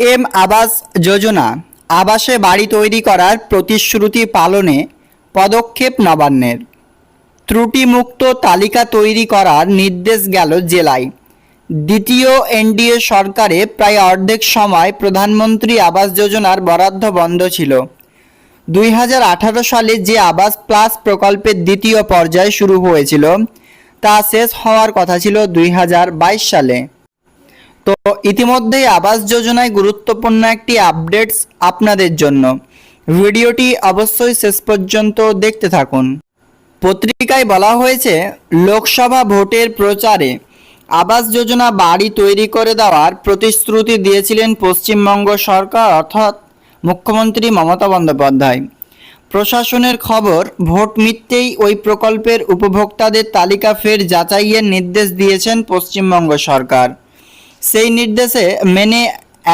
PM Awas Yojana আবাসে বাড়ি তৈরি করার প্রতিশ্রুতি পালনে পদক্ষেপ নবান্নের। ত্রুটিমুক্ত তালিকা তৈরি করার নির্দেশ গেল জেলায়। দ্বিতীয় এনডিএ সরকারে প্রায় অর্ধেক সময় প্রধানমন্ত্রী আবাস যোজনার বরাদ্দ বন্ধ ছিল। দুই হাজার আঠারো সালে যে আবাস প্লাস প্রকল্পের দ্বিতীয় পর্যায় শুরু হয়েছিল, তা শেষ হওয়ার কথা ছিল দুই হাজার বাইশ সালে। তো ইতিমধ্যেই আবাস যোজনায় গুরুত্বপূর্ণ একটি আপডেটস আপনাদের জন্য। ভিডিওটি অবশ্যই শেষ পর্যন্ত দেখতে থাকুন। পত্রিকায় বলা হয়েছে, লোকসভা ভোটের প্রচারে আবাস যোজনা বাড়ি তৈরি করে দেওয়ার প্রতিশ্রুতি দিয়েছিলেন পশ্চিমবঙ্গ সরকার, অর্থাৎ মুখ্যমন্ত্রী মমতা বন্দ্যোপাধ্যায়। প্রশাসনের খবর, ভোট মিটতেই ওই প্রকল্পের উপভোক্তাদের তালিকা ফের যাচাইয়ের নির্দেশ দিয়েছেন পশ্চিমবঙ্গ সরকার। সেই নির্দেশে মেনে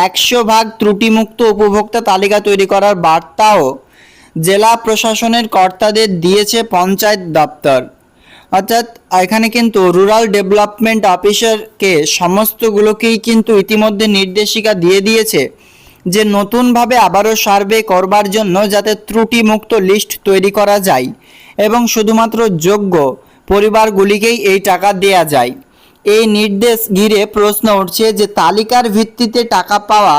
একশো ভাগ ত্রুটিমুক্ত উপভোক্তা তালিকা তৈরি করার বার্তাও জেলা প্রশাসনের কর্তাদের দিয়েছে পঞ্চায়েত দপ্তর। অর্থাৎ এখানে কিন্তু রুরাল ডেভেলপমেন্ট অফিসারকে সমস্তগুলোকেই কিন্তু ইতিমধ্যে নির্দেশিকা দিয়ে দিয়েছে যে নতুনভাবে আবারও সার্ভে করবার জন্য যাতে ত্রুটিমুক্ত লিস্ট তৈরি করা যায় এবং শুধুমাত্র যোগ্য পরিবারগুলিকেই এই টাকা দেয়া যায়। এই নির্দেশ ঘিরে প্রশ্ন উঠছে যে তালিকার ভিত্তিতে টাকা পাওয়া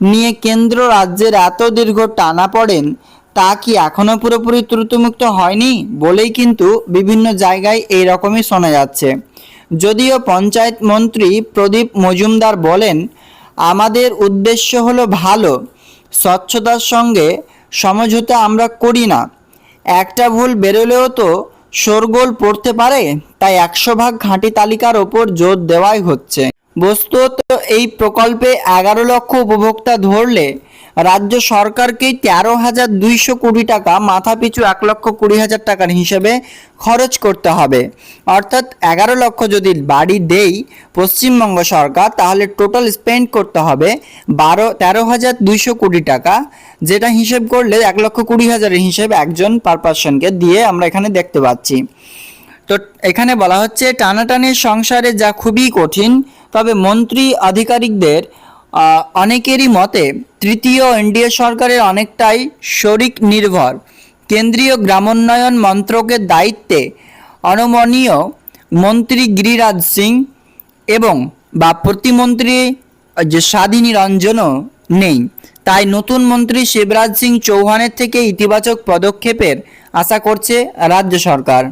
নিয়ে কেন্দ্র রাজ্যের এত দীর্ঘ টানা পড়েন, তা কি এখনও পুরোপুরি ত্রুটিমুক্ত হয়নি? বলেই কিন্তু বিভিন্ন জায়গায় এই রকমই শোনা যাচ্ছে। যদিও পঞ্চায়েত মন্ত্রী প্রদীপ মজুমদার বলেন, আমাদের উদ্দেশ্য হলো ভালো, স্বচ্ছতার সঙ্গে সমঝোতা আমরা করি না। একটা ভুল বেরোলেও তো শোরগোল পড়তে পারে, তাই একশো ভাগ ঘাঁটি তালিকার ওপর জোর দেওয়াই হচ্ছে। বস্তুত এই প্রকল্পে এগারো লক্ষ উপভোক্তা ধরলে রাজ্য সরকারকেই তেরো হাজার দুইশো কোটি টাকা মাথা পিছু এক লক্ষ কুড়ি হাজার টাকার হিসেবে খরচ করতে হবে। অর্থাৎ এগারো লক্ষ যদি বাড়ি দেই পশ্চিমবঙ্গ সরকার, তাহলে টোটাল স্পেন্ড করতে হবে বারো, তেরো হাজার দুইশো কোটি টাকা, যেটা হিসেব করলে এক লক্ষ কুড়ি হাজারের হিসেব একজন পার পার্সনকে দিয়ে আমরা এখানে দেখতে পাচ্ছি। তো এখানে বলা হচ্ছে, টানাটানির সংসারে যা খুবই কঠিন, তবে মন্ত্রী, আধিকারিকদের অনেকেরই মতে তৃতীয় এনডিএ সরকারের অনেকটাই শরিক নির্ভর। কেন্দ্রীয় গ্রামোন্নয়ন মন্ত্রকের দায়িত্বে অনমনীয় মন্ত্রী গিরিরাজ সিং এবং বা প্রতিমন্ত্রী যে স্বাধীনী রঞ্জনও নেই। তাই নতুন মন্ত্রী শিবরাজ সিং চৌহানের থেকে ইতিবাচক পদক্ষেপের আশা করছে রাজ্য সরকার।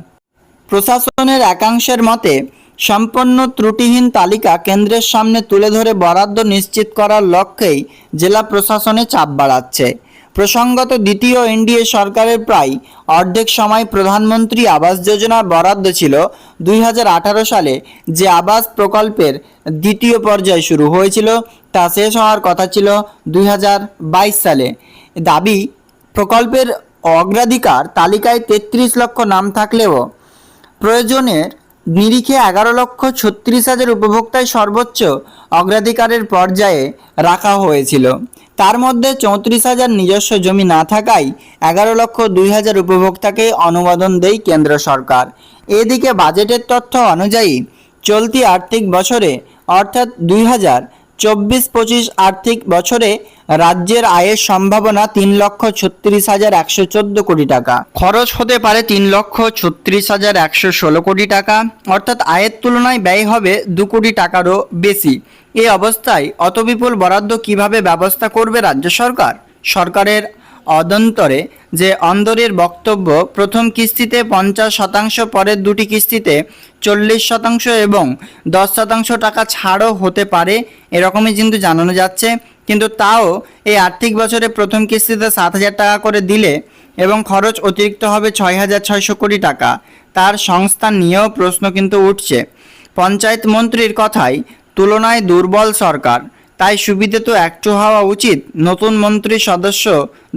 প্রশাসনের একাংশের মতে সম্পন্ন ত্রুটিহীন তালিকা কেন্দ্রের সামনে তুলে ধরে বরাদ্দ নিশ্চিত করার লক্ষ্যেই জেলা প্রশাসনে চাপ বাড়াচ্ছে। প্রসঙ্গত দ্বিতীয় এনডিএ সরকারের প্রায় অর্ধেক সময় প্রধানমন্ত্রী আবাস যোজনার বরাদ্দ ছিল দুই হাজার আঠারো সালে, যে আবাস প্রকল্পের দ্বিতীয় পর্যায় শুরু হয়েছিল, তা শেষ হওয়ার কথা ছিল দুই হাজার বাইশ সালে। দাবি, প্রকল্পের অগ্রাধিকার তালিকায় তেত্রিশ লক্ষ নাম থাকলেও প্রয়োজনের নিরিখে এগারো লক্ষ ছত্রিশ হাজার উপভোক্তায় সর্বোচ্চ অগ্রাধিকারের পর্যায়ে রাখা হয়েছিল। তার মধ্যে চৌত্রিশ হাজার নিজস্ব জমি না থাকায় এগারো লক্ষ দুই হাজার উপভোক্তাকে অনুমোদন দেয় কেন্দ্র সরকার। এদিকে বাজেটের তথ্য অনুযায়ী চলতি আর্থিক বছরে অর্থাৎ দুই হাজার চব্বিশ পঁচিশ আর্থিক বছরে রাজ্যের আয়ের সম্ভাবনা তিন লক্ষ ছত্রিশ হাজার একশো চোদ্দ কোটি টাকা। খরচ হতে পারে তিন লক্ষ ছত্রিশ হাজার একশো ষোলো কোটি টাকা, অর্থাৎ আয়ের তুলনায় ব্যয় হবে দু কোটি টাকারও বেশি। এ অবস্থায় অত বিপুল বরাদ্দ কীভাবে ব্যবস্থা করবে রাজ্য সরকার? সরকারের অদন্তরে যে অন্দরের বক্তব্য, প্রথম কিস্তিতে পঞ্চাশ শতাংশ, পরের দুটি কিস্তিতে চল্লিশ শতাংশ এবং দশ শতাংশ টাকা ছাড়ও হতে পারে, এরকমই কিন্তু জানানো যাচ্ছে। কিন্তু তাও এই আর্থিক বছরে প্রথম কিস্তিতে সাত হাজার টাকা করে দিলে এবং খরচ অতিরিক্ত হবে ছয় হাজার ছয়শো কোটি টাকা। তার সংস্থা নিয়েও প্রশ্ন কিন্তু উঠছে। পঞ্চায়েত মন্ত্রীর কথায় তুলনায় দুর্বল সরকার। তাই সুবিধে তো একটু হওয়া উচিত, নতুন মন্ত্রী সদস্য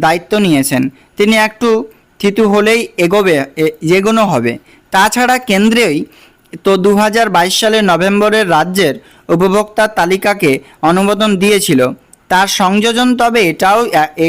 দায়িত্ব নিয়েছেন। তিনি একটু থিতু হলেই এগোবে এগোনো হবে। তাছাড়া কেন্দ্রেই তো দু সালের নভেম্বরের রাজ্যের উপভোক্তার তালিকাকে অনুমোদন দিয়েছিল। তার সংযোজন তবে এটাও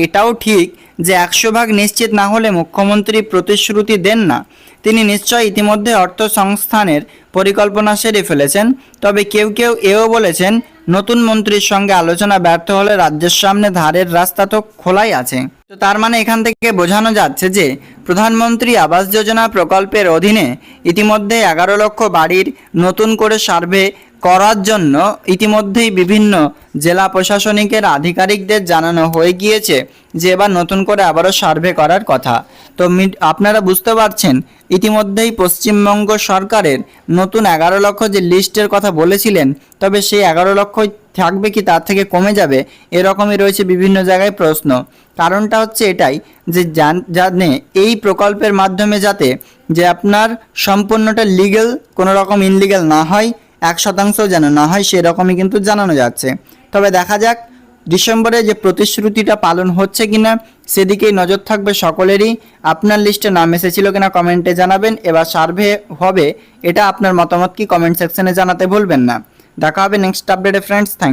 এটাও ঠিক যে একশো ভাগ নিশ্চিত না হলে মুখ্যমন্ত্রী প্রতিশ্রুতি দেন না। তিনি নিশ্চয় ইতিমধ্যে অর্থ সংস্থানের পরিকল্পনা সেরে ফেলেছেন, তবে কেউ কেউ এও বলেছেন নতুন মন্ত্রীর সঙ্গে আলোচনা ব্যর্থ হলে রাজ্যের সামনে ধারের রাস্তা তো খোলাই আছে। তো তার মানে এখান থেকে বোঝানো যাচ্ছে যে, প্রধানমন্ত্রী আবাস যোজনা প্রকল্পের অধীনে ইতিমধ্যে এগারো লক্ষ বাড়ির নতুন করে সার্ভে করার জন্য ইতিমধ্যেই বিভিন্ন জেলা প্রশাসনিকের আধিকারিকদের জানানো হয়ে গিয়েছে যে এবার নতুন করে আবারও সার্ভে করার কথা। তো আপনারা বুঝতে পারছেন, ইতিমধ্যেই পশ্চিমবঙ্গ সরকারের নতুন এগারো লক্ষ যে লিস্টের কথা বলেছিলেন, তবে সেই এগারো লক্ষই থাকবে কি তার থেকে কমে যাবে, এরকমই রয়েছে বিভিন্ন জায়গায় প্রশ্ন। কারণটা হচ্ছে এটাই যে জানে এই প্রকল্পের মাধ্যমে যাতে যে আপনার সম্পূর্ণটা লিগেল কোনো রকম ইনলিগেল না হয় এক শতাংশ যেন না হয়, সেরকমই কিন্তু জানানো যাচ্ছে। তবে দেখা যাক ডিসেম্বরে যে প্রতিশ্রুতিটা পালন হচ্ছে কিনা, সেদিকেই নজর থাকবে সকলেরই। আপনার লিস্টে নাম এসেছিল কিনা কমেন্টে জানাবেন। এবার সার্ভে হবে, এটা আপনার মতামত কি কমেন্ট সেকশনে জানাতে ভুলবেন না। দেখা হবে নেক্সট আপডেটে ফ্রেন্ডস থ্যাংক ইউ